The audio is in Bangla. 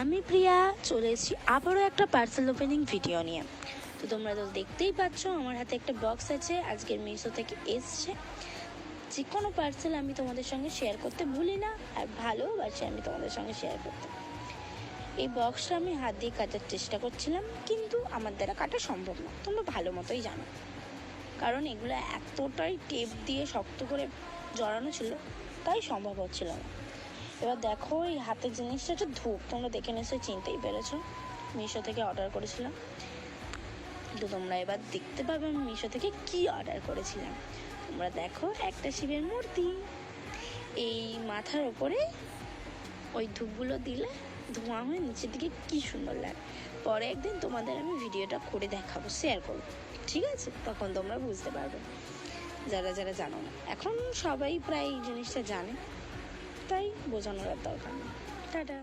আমি প্রিয়া, চলে এসেছি আবারও একটা পার্সেল ওপেনিং ভিডিও নিয়ে। তো তোমরা তো দেখতেই পাচ্ছ, আমার হাতে একটা বক্স আছে, আজকের মিশো থেকে এসছে। যে কোনো পার্সেল আমি তোমাদের সঙ্গে শেয়ার করতে ভুলি না, আর ভালোবাসি আমি তোমাদের সঙ্গে শেয়ার করতে। এই বক্সটা আমি হাত দিয়ে কাটার চেষ্টা করছিলাম, কিন্তু আমার দ্বারা কাটা সম্ভব না। তোমরা ভালো মতোই জানো। কারণ এগুলো এতটাই টেপ দিয়ে শক্ত করে জড়ানো ছিল, তাই সম্ভব হচ্ছিল না। এবার দেখো, এই হাতের জিনিসটা হচ্ছে ধূপ। তোমরা দেখে নিশ্চয়ই চিনতেই পেরেছ। মিশো থেকে অর্ডার করেছিলাম। তো তোমরা এবার দেখতে পাবে আমি মিশো থেকে কি অর্ডার করেছিলাম। তোমরা দেখো, একটা শিবের মূর্তি। এই মাথার ওপরে ওই ধূপগুলো দিলে ধোঁয়া হয়ে, নিচের দিকে কি সুন্দর লাগে। পরে একদিন তোমাদের আমি ভিডিওটা করে দেখাবো শেয়ার করব। ঠিক আছে? তখন তোমরা বুঝতে পারবে। যারা যারা জানো না। এখন সবাই প্রায় এই জিনিসটা জানে। তাই বোঝানোর দরকার টাটা।